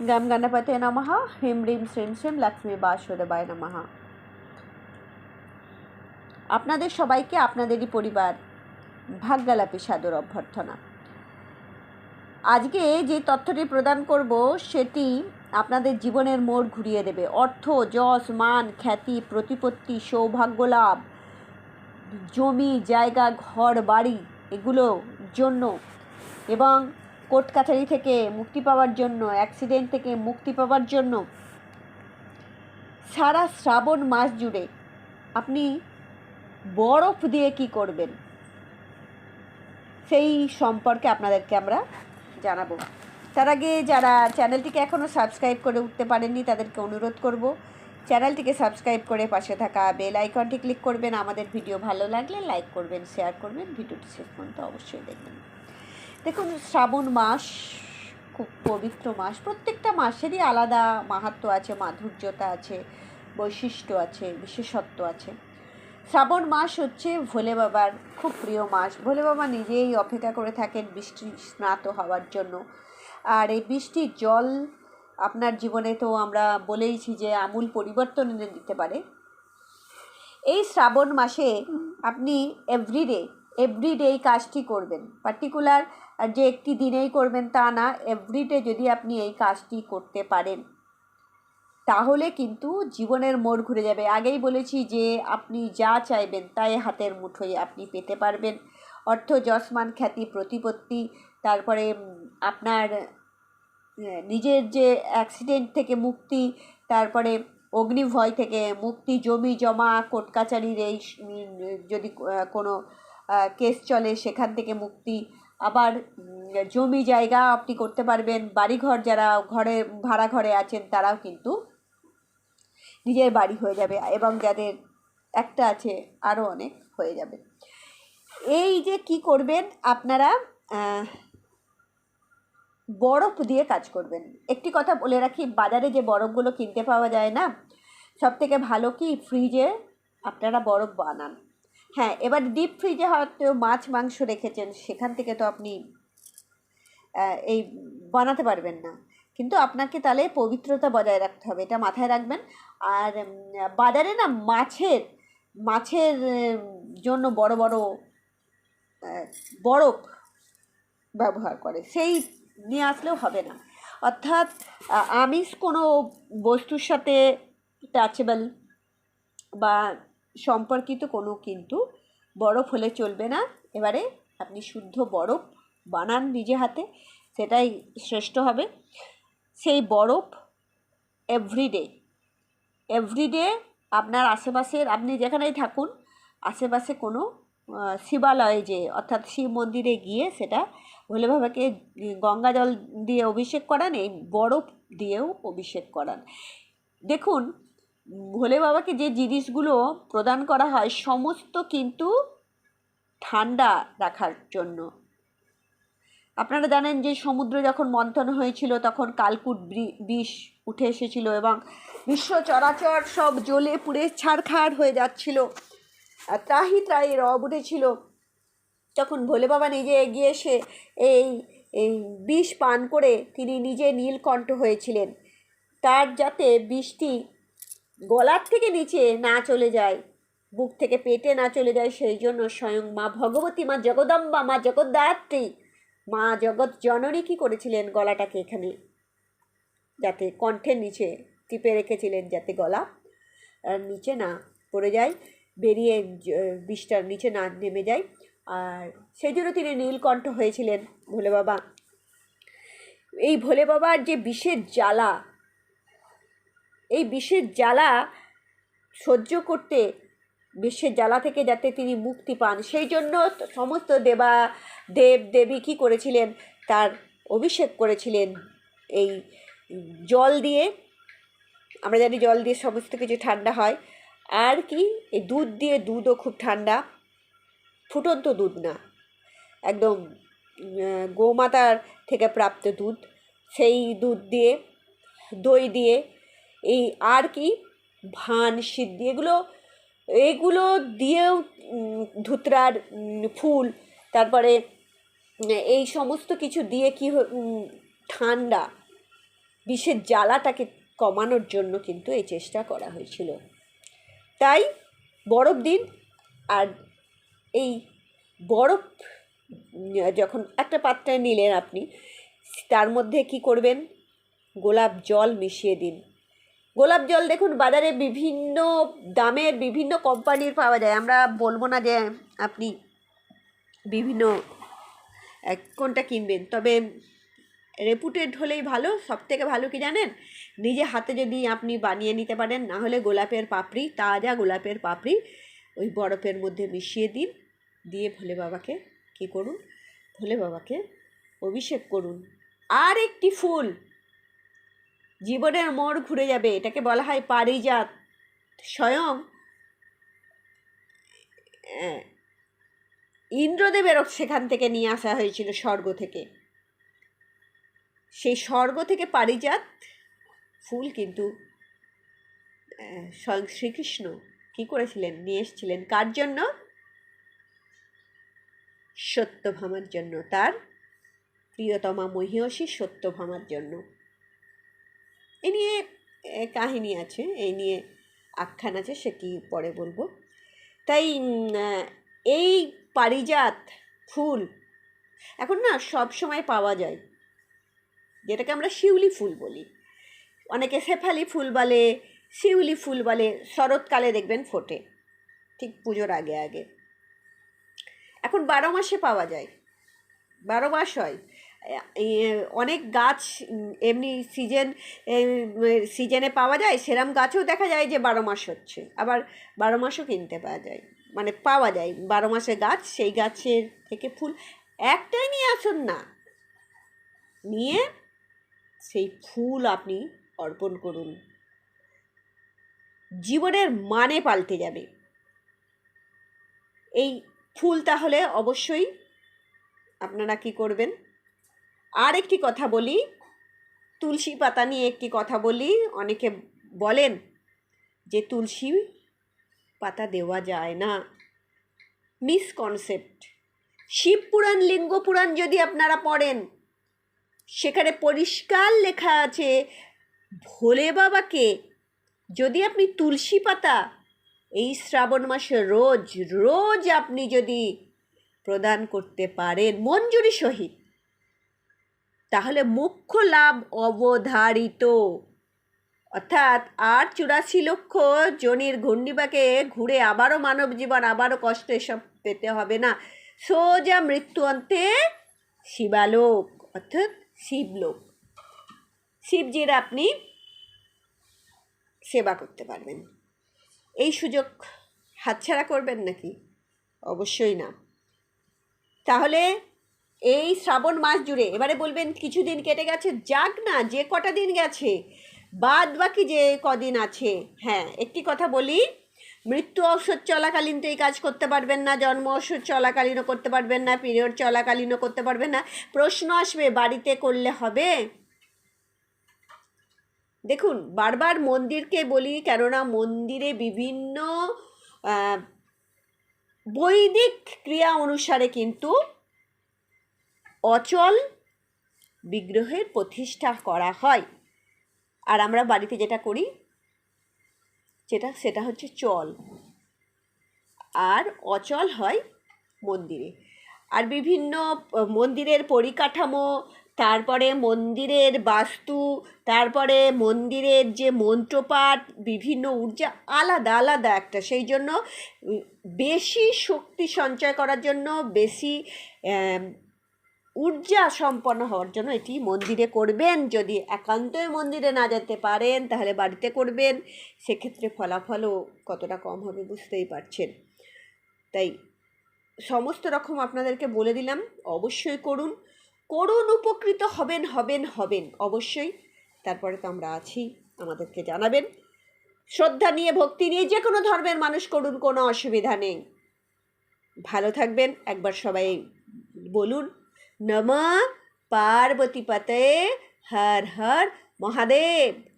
গম গণপতে নমঃ হিম রিম শ্রীম শ্রীম লক্ষ্মী বাসুদেবায় নমঃ আপনাদের সবাইকে আপনাদেরই পরিবার ভাগ্যালাপি সাদর অভ্যর্থনা আজকে যে তথ্যটি প্রদান করব সেটি আপনাদের জীবনের মোড় ঘুরিয়ে দেবে অর্থ যশ মান খ্যাতি প্রতিপত্তি সৌভাগ্য লাভ জমি জায়গা ঘর বাড়ি এগুলো জন্য এবং কোর্ট কাছারি থেকে মুক্তি পাওয়ার জন্য, অ্যাক্সিডেন্ট থেকে মুক্তি পাওয়ার জন্য সারা শ্রাবণ মাস জুড়ে আপনি বরফ দিয়ে কি করবেন? সেই সম্পর্কে আপনাদেরকে আমরা জানাব। তার আগে যারা চ্যানেলটিকে এখনও সাবস্ক্রাইব করে উঠতে পারেননি, তাদেরকে অনুরোধ করব, চ্যানেলটিকে সাবস্ক্রাইব করে পাশে থাকা বেল আইকনটি ক্লিক করবেন। আমাদের ভিডিও ভালো লাগলে লাইক করবেন, শেয়ার করবেন। ভিডিওটি শেষ পর্যন্ত অবশ্যই দেখবেন। দেখুন, শ্রাবণ মাস খুব পবিত্র মাস। প্রত্যেকটা মাসেরই আলাদা মাহাত্ম্য আছে, মাধুর্যতা আছে, বৈশিষ্ট্য আছে, বিশেষত্ব আছে। শ্রাবণ মাস হচ্ছে ভোলে বাবার খুব প্রিয় মাস। ভোলে বাবা নিজেই অপেক্ষা করে থাকেন বৃষ্টি স্নাত হওয়ার জন্য। আর এই বৃষ্টির জল আপনার জীবনে তো আমরা বলেইছি যে আমূল পরিবর্তন এনে দিতে পারে। এই শ্রাবণ মাসে আপনি এভরিডে এভরিডে এই কাজটি করবেন। পার্টিকুলার যে একটি দিনেই করবেন তা না এভরিডে যদি আপনি এই কাজটি করতে পারেন। তাহলে কিন্তু জীবনের মোড় ঘুরে যাবে। আগেই বলেছি যে আপনি যা চাইবেন তাই হাতের মুঠোয় আপনি পেতে পারবেন। অর্থ, যশমান, খ্যাতি, প্রতিপত্তি, তারপরে আপনার নিজের যে অ্যাক্সিডেন্ট থেকে মুক্তি, তারপরে অগ্নিভয় থেকে মুক্তি, জমি, জমা, কোর্ট কাচারির এই যদি কোনো কেস চলে সেখান থেকে মুক্তি আবার জমি জায়গা আপনি করতে পারবেন, বাড়িঘর যারা ঘরে, ভাড়া ঘরে আছেন তারাও কিন্তু নিজের বাড়ি হয়ে যাবে এবং যাদের একটা আছে আরও অনেক হয়ে যাবে। এই যে কি করবেন, আপনারা বরফ দিয়ে কাজ করবেন। একটি কথা বলে রাখি, বাজারে যে বরফগুলো কিনতে পাওয়া যায় না সব থেকে ভালো কি? ফ্রিজে আপনারা বরফ বানান। হ্যাঁ এবার ডিপ ফ্রিজে হয়তো মাছ, মাংস রেখেছেন, সেখান থেকে তো আপনি এই বানাতে পারবেন না। কিন্তু আপনাকে তাহলে পবিত্রতা বজায় রাখতে হবে, এটা মাথায় রাখবেন। আর বাজারে না মাছের মাছের, জন্য বড় বড় বরফ ব্যবহার করে, সেই নিয়ে আসলেও হবে না। অর্থাৎ আমিষ কোনো বস্তুর সাথে টাচেবল বা সম্পর্কিত কোনো কিন্তু বরফ হলে চলবে না। এবারে আপনি শুদ্ধ বরফ বানান নিজে হাতে, সেটাই শ্রেষ্ঠ হবে। সেই বরফ এভরিডে এভরিডে আপনার আশেপাশের, আপনি যেখানেই থাকুন, আশেপাশে কোনো শিবালয়ে যে অর্থাৎ শিব মন্দিরে গিয়ে সেটা ভোলে বাবাকে গঙ্গা জল দিয়ে অভিষেক করান, এই বরফ দিয়েও অভিষেক করান। দেখুন ভোলে বাবাকে যে জিনিসগুলো প্রদান করা হয়, সমস্ত কিন্তু ঠান্ডা রাখার জন্য। আপনারা জানেন যে সমুদ্র যখন মন্থন হয়েছিল, তখন কালকুট বিষ উঠে এসেছিল এবং বিশ্ব চরাচর সব জ্বলে পুড়ে ছাড়খাড় হয়ে যাচ্ছিল। ত্রাহি ত্রাহি রব উঠেছিল। তখন ভোলে বাবা নিজে এগিয়ে এসে এই এই বিষ পান করে তিনি নিজে নীলকণ্ঠ হয়েছিলেন। তার যাতে বিষটি গলার থেকে নিচে না চলে যায়, বুক থেকে পেটে না চলে যায়, সেই জন্য স্বয়ং মা ভগবতী, মা জগদম্বা, মা জগদ্দাত্রী, মা জগৎ জননী কী করেছিলেন গলাটাকে এখানে? যাতে কণ্ঠের নিচে টিপে রেখেছিলেন যাতে গলা নিচে না পড়ে যায়, বেরিয়ে বিষটার নিচে না নেমে যায়, আর সেই জন্য তিনি নীলকণ্ঠ হয়েছিলেন ভোলে বাবা। এই ভোলে বাবার যে বিষের জ্বালা এই বিষের জ্বালা সহ্য করতে বিশ্বের জ্বালা থেকে যাতে তিনি মুক্তি পান। সেই জন্য সমস্ত দেবা, দেব, দেবী কী করেছিলেন? তার অভিষেক করেছিলেন এই জল দিয়ে। আমরা জানি জল দিয়ে সমস্ত কিছু ঠান্ডা হয়। আর কি? এই দুধ দিয়ে দুধও খুব ঠান্ডা। ফুটন্ত দুধ না। একদম গোমাতার থেকে প্রাপ্ত দুধ। সেই দুধ দিয়ে, দই দিয়ে এই আর কি? ভান, সিদ্ধি, এগুলো এগুলো দিয়েও ধুতরার ফুল, তারপরে, এই সমস্ত কিছু দিয়ে কী ঠান্ডা, বিষের জ্বালাটাকে কমানোর জন্য কিন্তু এই চেষ্টা করা হয়েছিল। তাই বরফ দিন, আর এই বরফ, যখন একটা পাত্রে নিলেন আপনি, তার মধ্যে কি করবেন? গোলাপ জল মিশিয়ে দিন। গোলাপ জল দেখুন, বাজারে বিভিন্ন দামের বিভিন্ন কোম্পানির পাওয়া যায়। আমরা বলব না যে আপনি বিভিন্ন কোনটা কিনবেন, তবে রেপুটেড হলেই ভালো সব থেকে ভালো কি জানেন? নিজে হাতে যদি আপনি বানিয়ে নিতে পারেন, না হলে গোলাপের পাপড়ি, তাজা গোলাপের পাপড়ি ওই বরফের মধ্যে মিশিয়ে দিন। দিয়ে ভোলে বাবাকে কী করুন, ভোলে বাবাকে অভিষেক করুন। আর একটি ফুল জীবনের মোড় ঘুরে যাবে, এটাকে বলা হয় পারিজাত। স্বয়ং ইন্দ্রদেবেরও সেখান থেকে নিয়ে আসা হয়েছিল স্বর্গ থেকে। সেই স্বর্গ থেকে পারিজাত ফুল কিন্তু স্বয়ং শ্রীকৃষ্ণ কি করেছিলেন? নিয়ে এসেছিলেন কার জন্য? সত্যভামার জন্য, তার প্রিয়তমা মহিষী সত্যভামার জন্য। এ নিয়ে কাহিনী আছে এই নিয়ে আখ্যান আছে সেটি পরে বলব। তাই এই পারিজাত ফুল এখন না সব সময় পাওয়া যায়। যেটাকে আমরা শিউলি ফুল বলি। অনেকে শেফালি ফুল বলে, শিউলি ফুল বলে, শরৎকালে দেখবেন ফোটে, ঠিক পুজোর আগে আগে। এখন বারো মাসে পাওয়া যায়। বারো মাস হয়। অনেক গাছ এমনি সিজন সিজনে পাওয়া যায়, সেরম গাছও দেখা যায় যে বারো মাস হচ্ছে। আবার বারো মাসও কিনতে পাওয়া যায়। মানে পাওয়া যায়, বারো মাসে গাছ, সেই গাছের থেকে ফুল, একটাই নিয়ে আসুন না। নিয়ে সেই ফুল আপনি অর্পণ করুন। জীবনের মানে পাল্টে যাবে। এই ফুল তাহলে অবশ্যই আপনারা কি করবেন? আর একটি কথা বলি। তুলসী পাতা নিয়ে একটি কথা বলি। অনেকে বলেন যে তুলসী পাতা দেওয়া যায় না। মিসকনসেপ্ট শিবপুরাণ লিঙ্গ পুরাণ যদি আপনারা পড়েন, সেখানে পরিষ্কার লেখা আছে, ভোলে বাবাকে যদি আপনি তুলসী পাতা এই শ্রাবণ মাসে রোজ রোজ আপনি যদি প্রদান করতে পারেন, মঞ্জুরি সহিত। তাহলে মুখ্য লাভ অবধারিত। অর্থাৎ আর চুরাশি লক্ষ জনির ঘূর্ণিবাকে ঘুরে আবারও মানব জীবন, আবারও কষ্ট এসব পেতে হবে না। সোজা মৃত্যু অন্তে শিবালোক, অর্থাৎ শিবলোক। শিবজির আপনি সেবা করতে পারবেন। এই সুযোগ হাতছাড়া করবেন নাকি? অবশ্যই না। তাহলে এই শ্রাবণ মাস জুড়ে, এবারে বলবেন কিছু দিন কেটে গেছে, যাক না, যে কটা দিন গেছে, বাদ বাকি যে কদিন আছে। হ্যাঁ একটি কথা বলি, মৃত্যু ঔষধ চলাকালীন তো এই কাজ করতে পারবেন না, জন্ম ওষুধ চলাকালীনও করতে পারবেন না, পিরিয়ড চলাকালীনও করতে পারবেন না। প্রশ্ন আসবে, বাড়িতে করলে হবে? দেখুন, বারবার মন্দিরকে বলি, কেননা মন্দিরে বিভিন্ন বৈদিক ক্রিয়া অনুসারে কিন্তু অচল বিগ্রহের প্রতিষ্ঠা করা হয়। আর আমরা বাড়িতে যেটা করি, যেটা, সেটা হচ্ছে চল। আর অচল হয় মন্দিরে। আর বিভিন্ন মন্দিরের পরিকাঠামো, তারপরে মন্দিরের বাস্তু, তারপরে মন্দিরের যে মন্ত্রপাঠ, বিভিন্ন ঊর্জা, আলাদা আলাদা একটা। সেই জন্য বেশি শক্তি সঞ্চয় করার জন্য, বেশি ঊর্জা সম্পন্ন হওয়ার জন্য এটি মন্দিরে করবেন। যদি একান্তই মন্দিরে না যেতে পারেন, তাহলে বাড়িতে করবেন। সেক্ষেত্রে ফলাফলও কতটা কম হবে বুঝতেই পারছেন। তাই সমস্ত রকম আপনাদেরকে বলে দিলাম, অবশ্যই করুন। করুন, উপকৃত হবেন হবেন হবেন, অবশ্যই। তারপরে তো আমরা আছি, আমাদেরকে জানাবেন। শ্রদ্ধা নিয়ে, ভক্তি নিয়ে যে কোনো ধর্মের মানুষ করুন, কোনো অসুবিধা নেই। ভালো থাকবেন। একবার সবাই বলুন নম পার্বতী পতে হর হর মহাদেব।